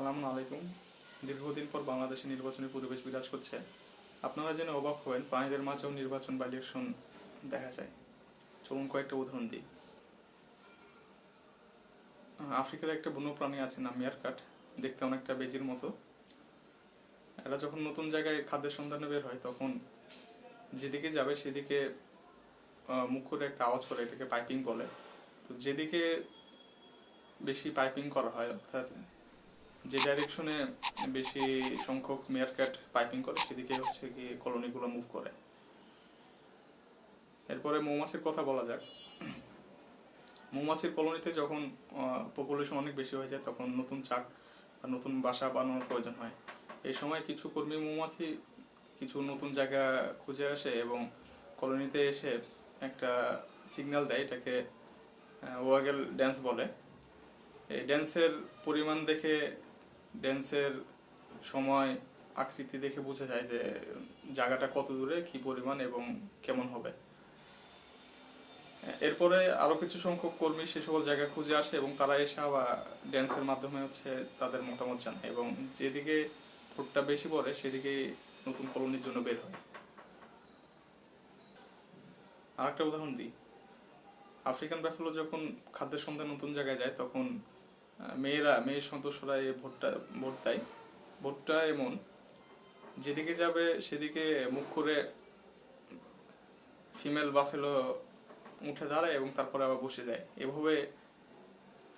আসসালামু আলাইকুম। দীর্ঘদিন পর বাংলাদেশে নির্বাচনী পরিবেশ বিরাজ করছে। আপনারা জেনে অবাক হবেন প্রাণীদের মাঝেও নির্বাচন বা ইলেকশন দেখা যায়। চলুন কয়েকটা উদাহরণ দিই। আফ্রিকার একটা বন্যপ্রাণী আছে, নাম মিয়ারকাট। দেখতে অনেকটা বেজির মতো। এরা যখন নতুন জায়গায় খাদ্যের সন্ধানে বের হয়, তখন যেদিকে যাবে সেদিকে মুখ করে একটা আওয়াজ করে, এটাকে পাইপিং বলে। তো যেদিকে বেশি পাইপিং করা হয়, অর্থাৎ যে ডাইরেকশনে বেশি সংখ্যক মেয়ারক্যাট পাইপিং করে, সেদিকে হচ্ছে গিয়ে কলোনিগুলো মুভ করে। এরপরে মৌমাছির কথা বলা যাক। মৌমাছির কলোনিতে যখন পপুলেশন অনেক বেশি হয়ে যায়, তখন নতুন চাক বা নতুন বাসা বানানোর প্রয়োজন হয়। এই সময় কিছু কর্মী মৌমাছি কিছু নতুন জায়গা খুঁজে আসে এবং কলোনিতে এসে একটা সিগন্যাল দেয়, এটাকে ওয়াগেল ড্যান্স বলে। এই ড্যান্সের পরিমাণ দেখে ড্যান্সের সময় আকৃতি দেখে বোঝা যায় যে জায়গাটা কত দূরে, কি পরিমাণ এবং কেমন হবে। এরপরে আরও কিছু সংখ্যক কর্মী সে সকল জায়গা খুঁজে আসে এবং তারা এসে আবার ড্যান্সের মাধ্যমে হচ্ছে তাদের মতামত জানায় এবং যেদিকে ভোটটা বেশি পড়ে সেদিকে নতুন কলোনির জন্য বের হয়। আরেকটা উদাহরণ দিই। আফ্রিকান ব্যাফেলো যখন খাদ্যের সন্ধানে নতুন জায়গায় যায়, তখন মেয়েরা, মেয়ের সদস্যরা এই ভোটটা, ভোট দেয়। ভোটটা এমন, যেদিকে যাবে সেদিকে মুখ করে ফিমেল বাফেলো উঠে দাঁড়ায় এবং তারপরে আবার বসে যায়। এভাবে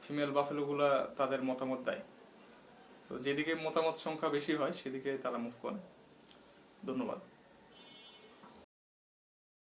ফিমেল বাফেলোগুলা তাদের মতামত দেয়। তো যেদিকে মতামত সংখ্যা বেশি হয়, সেদিকে তারা মুভ করে। ধন্যবাদ।